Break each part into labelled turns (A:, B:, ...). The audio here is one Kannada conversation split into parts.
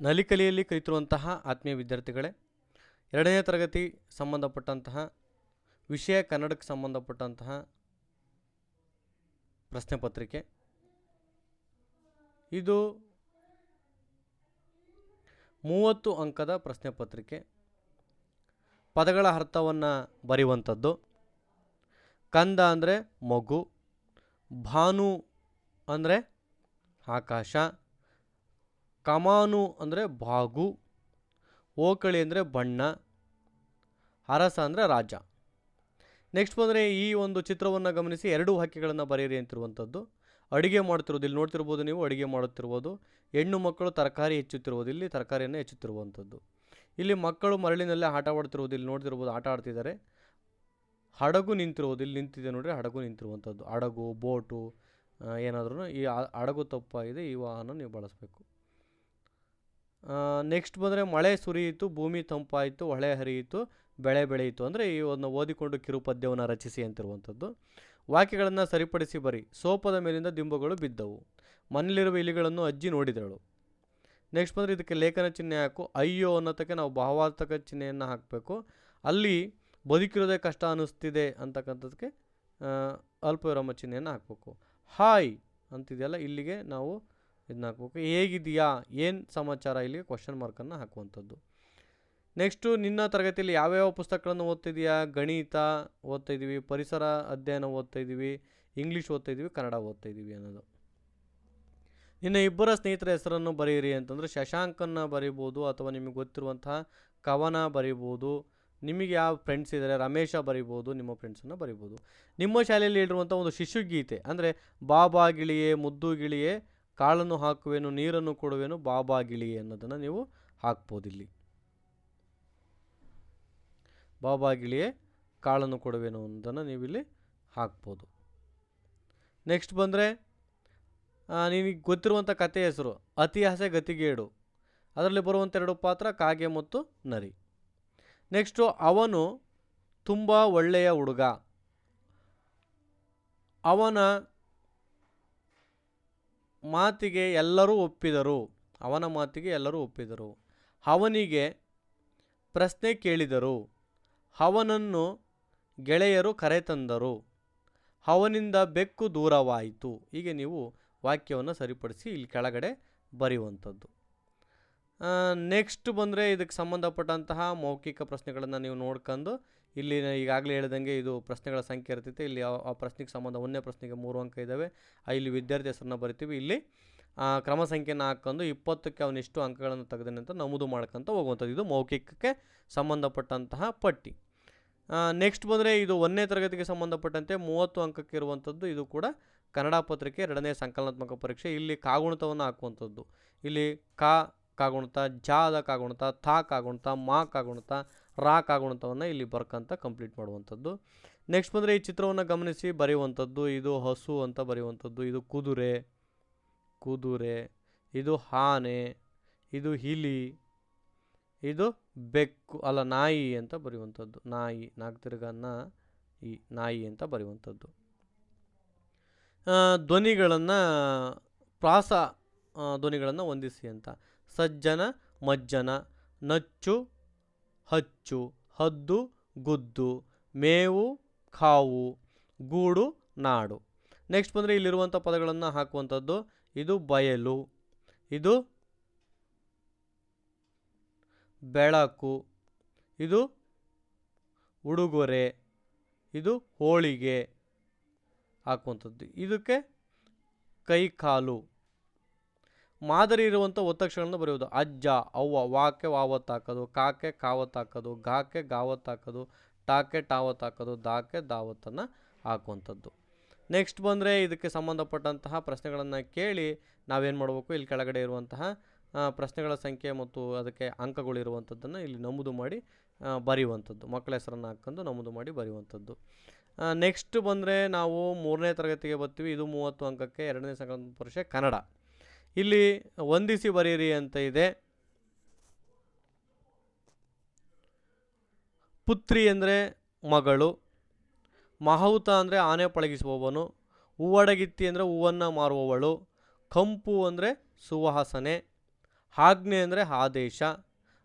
A: ನಲಿಕಲಿಯಲ್ಲಿ ಕಲಿತಿರುವಂತಹ ಆತ್ಮೀಯ ವಿದ್ಯಾರ್ಥಿಗಳೇ, ಎರಡನೇ ತರಗತಿ ಸಂಬಂಧಪಟ್ಟಂತಹ, ವಿಷಯ ಕನ್ನಡಕ್ಕೆ ಸಂಬಂಧಪಟ್ಟಂತಹ ಪ್ರಶ್ನೆ ಪತ್ರಿಕೆ. ಇದು ಮೂವತ್ತು ಅಂಕದ ಪ್ರಶ್ನೆ ಪತ್ರಿಕೆ. ಪದಗಳ ಅರ್ಥವನ್ನು ಬರೆಯುವಂಥದ್ದು. ಕಂದ ಅಂದರೆ ಮಗು, ಭಾನು ಅಂದರೆ ಆಕಾಶ. ಕಮಾನು ಅಂದರೆ ಬಾಗು, ಓಕಳಿ ಅಂದರೆ ಬಣ್ಣ, ಅರಸ ಅಂದರೆ ರಾಜ. ನೆಕ್ಸ್ಟ್ ಬಂದರೆ ಈ ಒಂದು ಚಿತ್ರವನ್ನು ಗಮನಿಸಿ, ಎರಡು ವಾಕ್ಯಗಳನ್ನು ಬರೆಯಿರಿ ಅಂತಿರುವಂಥದ್ದು ಅಡುಗೆ ಮಾಡ್ತಿರೋದು ಇಲ್ಲಿ ನೋಡ್ತಿರ್ಬೋದು ನೀವು, ಅಡುಗೆ ಮಾಡುತ್ತಿರ್ಬೋದು ಹೆಣ್ಣು ಮಕ್ಕಳು ತರಕಾರಿ ಹೆಚ್ಚುತ್ತಿರುವುದು, ಇಲ್ಲಿ ತರಕಾರಿಯನ್ನು ಹೆಚ್ಚುತ್ತಿರುವಂಥದ್ದು ಇಲ್ಲಿ ಮಕ್ಕಳು ಮರಳಿನಲ್ಲೇ ಆಟ ಇಲ್ಲಿ ನೋಡ್ತಿರ್ಬೋದು ಆಟ ಆಡ್ತಿದ್ದಾರೆ. ಹಡಗು ನಿಂತಿರುವುದು, ಇಲ್ಲಿ ನಿಂತಿದೆ ನೋಡ್ರಿ, ಹಡಗು ನಿಂತಿರುವಂಥದ್ದು ಹಡಗು, ಬೋಟು ಏನಾದ್ರೂ ಈ ಹಡಗು ತಪ್ಪಾಗಿದೆ, ಈ ವಾಹನ ನೀವು ಬಳಸಬೇಕು. ನೆಕ್ಸ್ಟ್ ಬಂದರೆ ಮಳೆ ಸುರಿಯಿತು, ಭೂಮಿ ತಂಪಾಯಿತು, ಹೊಳೆ ಹರಿಯಿತು, ಬೆಳೆ ಬೆಳೆಯಿತು. ಅಂದರೆ ಈ ಒಂದು ಓದಿಕೊಂಡು ಕಿರು ಪದ್ಯವನ್ನು ರಚಿಸಿ ಅಂತಿರುವಂಥದ್ದು. ವಾಕ್ಯಗಳನ್ನು ಸರಿಪಡಿಸಿ ಬರಿ. ಸೋಪದ ಮೇಲಿಂದ ದಿಂಬುಗಳು ಬಿದ್ದವು. ಮನೆಯಲ್ಲಿರುವ ಇಲಿಗಳನ್ನು ಅಜ್ಜಿ ನೋಡಿದಳು. ನೆಕ್ಸ್ಟ್ ಬಂದರೆ ಇದಕ್ಕೆ ಲೇಖನ ಚಿಹ್ನೆ ಹಾಕು. ಅಯ್ಯೋ ಅನ್ನೋದಕ್ಕೆ ನಾವು ಭಾವಾರ್ಥಕ ಚಿಹ್ನೆಯನ್ನು ಹಾಕಬೇಕು. ಅಲ್ಲಿ ಬದುಕಿರೋದೇ ಕಷ್ಟ ಅನ್ನಿಸ್ತಿದೆ ಅಂತಕ್ಕಂಥದ್ದಕ್ಕೆ ಅಲ್ಪ ವಿರಾಮ ಚಿಹ್ನೆಯನ್ನು ಹಾಕಬೇಕು. ಹಾಯ್ ಅಂತಿದೆಯಲ್ಲ, ಇಲ್ಲಿಗೆ ನಾವು ಇದನ್ನ ಹಾಕ್ಬೇಕು. ಹೇಗಿದೆಯಾ ಏನು ಸಮಾಚಾರ? ಇಲ್ಲಿಗೆ ಕ್ವಶನ್ ಮಾರ್ಕನ್ನು ಹಾಕುವಂಥದ್ದು. ನೆಕ್ಸ್ಟು ನಿನ್ನ ತರಗತಿಯಲ್ಲಿ ಯಾವ್ಯಾವ ಪುಸ್ತಕಗಳನ್ನು ಓದ್ತಿದೀಯಾ ಗಣಿತ ಓದ್ತಾ ಇದ್ದೀವಿ ಪರಿಸರ ಅಧ್ಯಯನ ಓದ್ತಾ ಇದ್ದೀವಿ ಇಂಗ್ಲೀಷ್ ಓದ್ತಾ ಇದ್ದೀವಿ ಕನ್ನಡ ಓದ್ತಾ ಇದ್ದೀವಿ ಅನ್ನೋದು. ನಿನ್ನ ಇಬ್ಬರ ಸ್ನೇಹಿತರ ಹೆಸರನ್ನು ಬರೆಯಿರಿ ಅಂತಂದರೆ ಶಶಾಂಕನ್ನು ಬರಿಬೋದು ಅಥವಾ ನಿಮಗೆ ಗೊತ್ತಿರುವಂತಹ ಕವನ ಬರಿಬೋದು, ನಿಮಗೆ ಯಾವ ಫ್ರೆಂಡ್ಸ್ ಇದ್ದಾರೆ, ರಮೇಶ ಬರಿಬೋದು, ನಿಮ್ಮ ಫ್ರೆಂಡ್ಸನ್ನು ಬರಿಬೋದು. ನಿಮ್ಮ ಶಾಲೆಯಲ್ಲಿ ಹೇಳಿರುವಂಥ ಒಂದು ಶಿಶುಗೀತೆ ಅಂದರೆ ಬಾಬಾ ಗಿಳಿಯೇ, ಮುದ್ದು ಗಿಳಿಯೇ ಕಾಳನ್ನು ಹಾಕುವೆನು, ನೀರನ್ನು ಕೊಡುವೆನು, ಬಾಬಾ ಗಿಳಿಯೇ ಅನ್ನೋದನ್ನು ನೀವು ಹಾಕ್ಬೋದು ಇಲ್ಲಿ ಬಾಬಾ ಗಿಳಿಯೇ ಕಾಳನ್ನು ಕೊಡುವೆನು ಅನ್ನೋದನ್ನು ನೀವಿಲ್ಲಿ ಹಾಕ್ಬೋದು. ನೆಕ್ಸ್ಟ್ ಬಂದರೆ ನಿನಗೆ ಗೊತ್ತಿರುವಂಥ ಕಥೆ ಹೆಸರು ಅತಿಹಾಸ ಗತಿಗೇಡು. ಅದರಲ್ಲಿ ಬರುವಂಥ ಎರಡು ಪಾತ್ರ, ಕಾಗೆ ಮತ್ತು ನರಿ. ನೆಕ್ಸ್ಟು, ಅವನು ತುಂಬ ಒಳ್ಳೆಯ ಹುಡುಗ. ಅವನ ಮಾತಿಗೆ ಎಲ್ಲರೂ ಒಪ್ಪಿದರು. ಅವನ ಮಾತಿಗೆ ಎಲ್ಲರೂ ಒಪ್ಪಿದರು. ಅವನಿಗೆ ಪ್ರಶ್ನೆ ಕೇಳಿದರು. ಅವನನ್ನು ಗೆಳೆಯರು ಕರೆತಂದರು. ಅವನಿಂದ ಬೆಕ್ಕು ದೂರವಾಯಿತು. ಹೀಗೆ ನೀವು ವಾಕ್ಯವನ್ನು ಸರಿಪಡಿಸಿ ಇಲ್ಲಿ ಕೆಳಗಡೆ ಬರೆಯುವಂಥದ್ದು. ನೆಕ್ಸ್ಟ್ ಬಂದರೆ ಇದಕ್ಕೆ ಸಂಬಂಧಪಟ್ಟಂತಹ ಮೌಖಿಕ ಪ್ರಶ್ನೆಗಳನ್ನು ನೀವು ನೋಡ್ಕೊಂಡು ಇಲ್ಲಿ ಈಗಾಗಲೇ ಹೇಳಿದಂಗೆ ಇದು ಪ್ರಶ್ನೆಗಳ ಸಂಖ್ಯೆ ಇರ್ತೈತೆ. ಇಲ್ಲಿ ಆ- ಪ್ರಶ್ನೆಗೆ ಸಂಬಂಧ ಒಂದನೇ ಪ್ರಶ್ನೆಗೆ ಮೂರು ಅಂಕ ಇದ್ದಾವೆ ಇಲ್ಲಿ ವಿದ್ಯಾರ್ಥಿ ಹೆಸರನ್ನ ಬರಿತೀವಿ. ಇಲ್ಲಿ ಕ್ರಮ ಸಂಖ್ಯೆನ ಹಾಕ್ಕೊಂಡು ಇಪ್ಪತ್ತಕ್ಕೆ ಅವನು ಎಷ್ಟು ಅಂಕಗಳನ್ನು ತೆಗೆದನೆ ಅಂತ ನಮೂದು ಮಾಡ್ಕೊಂತ ಹೋಗುವಂಥದ್ದು. ಇದು ಮೌಖಿಕಕ್ಕೆ ಸಂಬಂಧಪಟ್ಟಂತಹ ಪಟ್ಟಿ. ನೆಕ್ಸ್ಟ್ ಬಂದರೆ ಇದು ಒಂದನೇ ತರಗತಿಗೆ ಸಂಬಂಧಪಟ್ಟಂತೆ ಮೂವತ್ತು ಅಂಕಕ್ಕೆ ಇರುವಂಥದ್ದು. ಇದು ಕೂಡ ಕನ್ನಡ ಪತ್ರಿಕೆ ಎರಡನೇ ಸಂಕಲನಾತ್ಮಕ ಪರೀಕ್ಷೆ. ಇಲ್ಲಿ ಕಾಗುಣಿತವನ್ನು ಹಾಕುವಂಥದ್ದು. ಇಲ್ಲಿ ಕಾ ಕಾಗುಣಿತ ಜಾದ ಕಾಗುಣಿತ, ಥಾ ಕಾಗುಣಿತ, ಮಾ ಕಾಗುಣಿತ ರಾ ಆಗುವಂಥವನ್ನು ಇಲ್ಲಿ ಬರ್ಕಂತ ಕಂಪ್ಲೀಟ್ ಮಾಡುವಂಥದ್ದು. ನೆಕ್ಸ್ಟ್ ಬಂದರೆ ಈ ಚಿತ್ರವನ್ನು ಗಮನಿಸಿ, ಬರೆಯುವಂಥದ್ದು, ಇದು ಹಸು ಅಂತ ಬರೆಯುವಂಥದ್ದು, ಇದು ಕುದುರೆ ಕುದುರೆ, ಇದು ಆನೆ, ಇದು ಹಿಲಿ, ಇದು ಬೆಕ್ಕು, ಅಲ್ಲ ನಾಯಿ ಅಂತ ಬರೆಯುವಂಥದ್ದು. ನಾಯಿ ನಾಲ್ಕು ತಿರ್ಗನ್ನ ಈ ನಾಯಿ ಅಂತ ಬರೆಯುವಂಥದ್ದು. ಧ್ವನಿಗಳನ್ನು, ಪ್ರಾಸ ಧ್ವನಿಗಳನ್ನು ಹೊಂದಿಸಿ ಅಂತ. ಸಜ್ಜನ, ಮಜ್ಜನ, ನಚ್ಚು ಹಚ್ಚು, ಹದ್ದು, ಗುದ್ದು, ಮೇವು, ಕಾವು, ಗೂಡು, ನಾಡು. ನೆಕ್ಸ್ಟ್ ಬಂದರೆ ಇಲ್ಲಿರುವಂಥ ಪದಗಳನ್ನು ಹಾಕುವಂಥದ್ದು ಇದು ಬಯಲು. ಇದು ಬೆಳಕು. ಇದು ಉಡುಗೊರೆ. ಇದು ಹೋಳಿಗೆ. ಹಾಕುವಂಥದ್ದು. ಇದಕ್ಕೆ ಕೈ ಕಾಲು ಮಾದರಿ ಇರುವಂಥ ಒತ್ತಕ್ಷರಗಳನ್ನು ಬರೆಯೋದು ಅಜ್ಜ, ಅವ್ವ ವಾಕೆ ವಾವತ್ತು ಹಾಕೋದು ಕಾಕೆ ಕಾವತ್ತು ಹಾಕೋದು ಗಾಕೆ ಗಾವತ್ತು ಹಾಕೋದು ಟಾಕೆ ಟಾವತ್ತು ಹಾಕೋದು ದಾಕೆ ದಾವತ್ತನ್ನು ಹಾಕುವಂಥದ್ದು. ನೆಕ್ಸ್ಟ್ ಬಂದರೆ ಇದಕ್ಕೆ ಸಂಬಂಧಪಟ್ಟಂತಹ ಪ್ರಶ್ನೆಗಳನ್ನು ಕೇಳಿ ನಾವೇನು ಮಾಡಬೇಕು? ಇಲ್ಲಿ ಕೆಳಗಡೆ ಇರುವಂತಹ ಪ್ರಶ್ನೆಗಳ ಸಂಖ್ಯೆ ಮತ್ತು ಅದಕ್ಕೆ ಅಂಕಗಳಿರುವಂಥದ್ದನ್ನು ಇಲ್ಲಿ ನಮೂದು ಮಾಡಿ ಬರೆಯುವಂಥದ್ದು. ಮಕ್ಕಳ ಹೆಸರನ್ನು ಹಾಕ್ಕೊಂಡು ನಮೂದು ಮಾಡಿ ಬರೆಯುವಂಥದ್ದು. ನೆಕ್ಸ್ಟ್ ಬಂದರೆ ನಾವು ಮೂರನೇ ತರಗತಿಗೆ ಬರ್ತೀವಿ. ಇದು ಮೂವತ್ತು ಅಂಕಕ್ಕೆ ಎರಡನೇ ಸಂಕ್ರಾಂತಿ ಪರೀಕ್ಷೆ ಕನ್ನಡ. ಇಲ್ಲಿ ವಂದಿಸಿ ಬರೆಯಿರಿ ಅಂತ ಇದೆ. ಪುತ್ರಿ ಅಂದರೆ ಮಗಳು, ಮಹೌತ ಅಂದರೆ ಆನೆ ಪಳಗಿಸುವವನು, ಹೂವಡಗಿತ್ತಿ ಅಂದರೆ ಹೂವನ್ನು ಮಾರುವವಳು, ಕಂಪು ಅಂದರೆ ಸುವಾಸನೆ ಆಜ್ಞೆ ಅಂದರೆ ಆದೇಶ,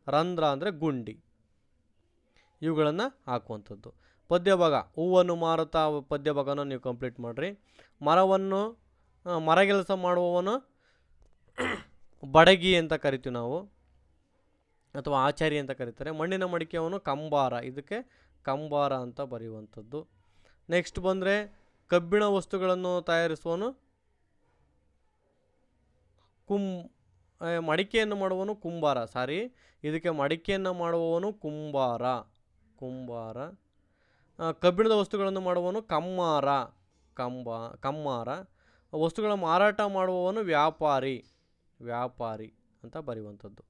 A: ರಂಧ್ರ ಅಂದರೆ ಗುಂಡಿ. ಇವುಗಳನ್ನು ಹಾಕುವಂಥದ್ದು. ಪದ್ಯಭಾಗ, ಹೂವನ್ನು ಮಾರುತ್ತಾ ಪದ್ಯಭಾಗನ ನೀವು ಕಂಪ್ಲೀಟ್ ಮಾಡಿರಿ. ಮರವನ್ನು ಮರಗೆಲಸ ಮಾಡುವವನು ಬಡಗಿ ಅಂತ ಕರಿತೀವಿ ನಾವು, ಅಥವಾ ಆಚಾರಿ ಅಂತ ಕರೀತಾರೆ. ಮಣ್ಣಿನ ಮಡಿಕೆಯವನು ಕಂಬಾರ, ಇದಕ್ಕೆ ಕಂಬಾರ ಅಂತ ಬರೆಯುವಂಥದ್ದು. ನೆಕ್ಸ್ಟ್ ಬಂದರೆ ಕಬ್ಬಿಣ ವಸ್ತುಗಳನ್ನು ತಯಾರಿಸುವನು ಕುಂ ಮಡಿಕೆಯನ್ನು ಮಾಡುವನು ಕುಂಬಾರ, ಸಾರಿ. ಇದಕ್ಕೆ ಮಡಿಕೆಯನ್ನು ಮಾಡುವವನು ಕುಂಬಾರ ಕುಂಬಾರ. ಕಬ್ಬಿಣದ ವಸ್ತುಗಳನ್ನು ಮಾಡುವವನು ಕಮ್ಮಾರ, ಕಂಬ, ಕಮ್ಮಾರ. ವಸ್ತುಗಳ ಮಾರಾಟ ಮಾಡುವವನು ವ್ಯಾಪಾರಿ. ವ್ಯಾಪಾರಿ ಅಂತ ಬರೆಯುವಂಥದ್ದು.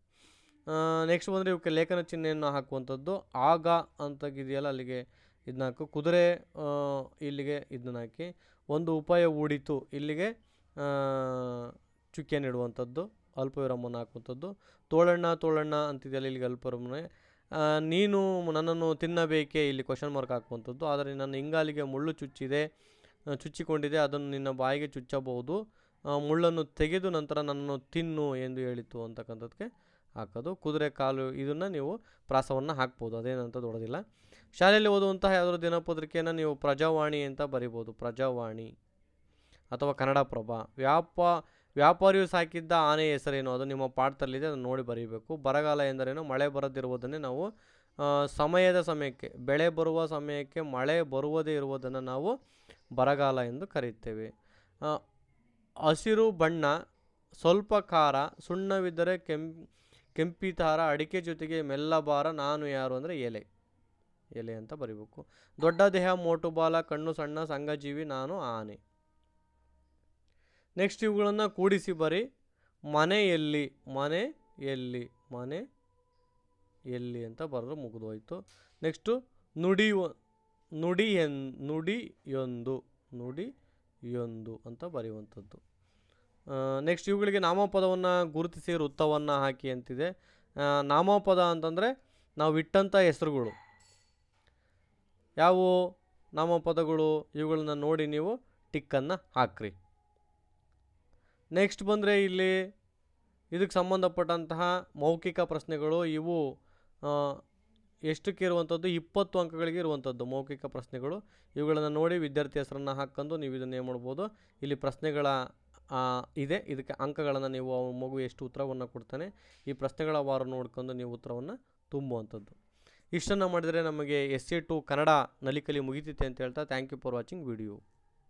A: ನೆಕ್ಸ್ಟ್ ಬಂದರೆ ಇವಕ್ಕೆ ಲೇಖನ ಚಿಹ್ನೆಯನ್ನು ಹಾಕುವಂಥದ್ದು. ಆಗ ಅಂತಾಗಿದೆಯಲ್ಲ ಅಲ್ಲಿಗೆ ಇದನ್ನ ಹಾಕು. ಕುದುರೆ ಇಲ್ಲಿಗೆ ಇದನ್ನ ಹಾಕಿ. ಒಂದು ಉಪಾಯ ಹೂಡಿತು ಇಲ್ಲಿಗೆ ಚುಕ್ಕಿಯನ್ನು ಇಡುವಂಥದ್ದು ಅಲ್ಪ ಹಾಕುವಂಥದ್ದು. ತೋಳಣ್ಣ ತೋಳಣ್ಣ ಅಂತಿದೆಯಲ್ಲ, ಇಲ್ಲಿಗೆ ಅಲ್ಪ ನೀನು ನನ್ನನ್ನು ತಿನ್ನಬೇಕೇ, ಇಲ್ಲಿ ಕ್ವಶನ್ ಮಾರ್ಕ್ ಹಾಕುವಂಥದ್ದು. ಆದರೆ ನನ್ನ ಇಂಗಾಲಿಗೆ ಮುಳ್ಳು ಚುಚ್ಚಿದೆ ಚುಚ್ಚಿಕೊಂಡಿದೆ, ಅದನ್ನು ನಿನ್ನ ಬಾಯಿಗೆ ಚುಚ್ಚಬಹುದು. ಮುಳ್ಳನ್ನು ತೆಗೆದು ನಂತರ ನನ್ನನ್ನು ತಿನ್ನು ಎಂದು ಹೇಳಿತು ಅಂತಕ್ಕಂಥದ್ದಕ್ಕೆ ಹಾಕೋದು. ಕುದುರೆ ಕಾಲು ಇದನ್ನು ನೀವು ಪ್ರಾಸವನ್ನು ಹಾಕ್ಬೋದು. ಅದೇನಂತ ದೊಡ್ಡದಿಲ್ಲ ಶಾಲೆಯಲ್ಲಿ ಓದುವಂತಹ ಯಾವುದಾದ್ರು ದಿನಪತ್ರಿಕೆಯನ್ನು ನೀವು ಪ್ರಜಾವಾಣಿ ಅಂತ ಬರಿಬೋದು. ಪ್ರಜಾವಾಣಿ ಅಥವಾ ಕನ್ನಡಪ್ರಭ ವ್ಯಾಪ, ವ್ಯಾಪಾರಿಯು ಸಾಕಿದ್ದ ಆನೆ ಹೆಸರೇನು? ಅದು ನಿಮ್ಮ ಪಾಠದಲ್ಲಿದೆ, ಅದನ್ನು ನೋಡಿ ಬರೀಬೇಕು. ಬರಗಾಲ ಎಂದರೇನು? ಮಳೆ ಬರದಿರುವುದನ್ನೇ ನಾವು ಸಮಯದ ಸಮಯಕ್ಕೆ, ಬೆಳೆ ಬರುವ ಸಮಯಕ್ಕೆ ಮಳೆ ಬರುವುದೇ ಇರುವುದನ್ನು ನಾವು ಬರಗಾಲ ಎಂದು ಕರೆಯುತ್ತೇವೆ. ಹಸಿರು ಬಣ್ಣ, ಸ್ವಲ್ಪ ಖಾರ, ಸುಣ್ಣವಿದ್ದರೆ ಕೆಂ ಕೆಂಪಿತಾರ ಅಡಿಕೆ ಜೊತೆಗೆ ಮೆಲ್ಲಬಾರ, ನಾನು ಯಾರು ಅಂದರೆ ಎಲೆ. ಎಲೆ ಅಂತ ಬರಿಬೇಕು. ದೊಡ್ಡ ದೇಹ, ಮೋಟು ಬಾಲ, ಕಣ್ಣು ಸಣ್ಣ, ಸಂಘಜೀವಿ, ನಾನು ಆನೆ. ನೆಕ್ಸ್ಟ್ ಇವುಗಳನ್ನು ಕೂಡಿಸಿ ಬರಿ. ಮನೆ ಎಲ್ಲಿ ಮನೆ ಎಲ್ಲಿ ಮನೆ ಎಲ್ಲಿ ಅಂತ ಬರೆದು ಮುಗಿದೋಯ್ತು. ನೆಕ್ಸ್ಟು ನುಡಿ ನುಡಿ ಎನ್ ನುಡಿಯೊಂದು ನುಡಿಯೊಂದು ಅಂತ ಬರೆಯುವಂಥದ್ದು. ನೆಕ್ಸ್ಟ್ ಇವುಗಳಿಗೆ ನಾಮಪದವನ್ನು ಗುರುತಿಸಿ ವೃತ್ತವನ್ನು ಹಾಕಿ ಅಂತಿದೆ. ನಾಮಪದ ಅಂತಂದರೆ ನಾವು ಇಟ್ಟಂಥ ಹೆಸರುಗಳು. ಯಾವುವು? ನಾಮಪದಗಳು. ಇವುಗಳನ್ನ ನೋಡಿ ನೀವು ಟಿಕ್ಕನ್ನು ಹಾಕ್ರಿ. ನೆಕ್ಸ್ಟ್ ಬಂದರೆ ಇಲ್ಲಿ ಇದಕ್ಕೆ ಸಂಬಂಧಪಟ್ಟಂತಹ ಮೌಖಿಕ ಪ್ರಶ್ನೆಗಳು ಇವು. ಎಷ್ಟಕ್ಕೆ ಇರುವಂಥದ್ದು ಇಪ್ಪತ್ತು ಅಂಕಗಳಿಗೆ ಇರುವಂಥದ್ದು ಮೌಖಿಕ ಪ್ರಶ್ನೆಗಳು. ಇವುಗಳನ್ನು ನೋಡಿ ವಿದ್ಯಾರ್ಥಿ ಹೆಸರನ್ನು ಹಾಕೊಂಡು ನೀವು ಇದನ್ನು ಏನು ಮಾಡ್ಬೋದು? ಇಲ್ಲಿ ಪ್ರಶ್ನೆಗಳ ಇದೆ. ಇದಕ್ಕೆ ಅಂಕಗಳನ್ನು ನೀವು ಅವ್ರ ಮಗು ಎಷ್ಟು ಉತ್ತರವನ್ನು ಕೊಡ್ತಾನೆ. ಈ ಪ್ರಶ್ನೆಗಳ ವಾರ ನೋಡ್ಕೊಂಡು ನೀವು ಉತ್ತರವನ್ನು ತುಂಬುವಂಥದ್ದು. ಇಷ್ಟನ್ನು ಮಾಡಿದರೆ ನಮಗೆ S A two Kannada Nalikali ಮುಗಿತೈತೆ ಅಂತ ಹೇಳ್ತಾ thank you for watching video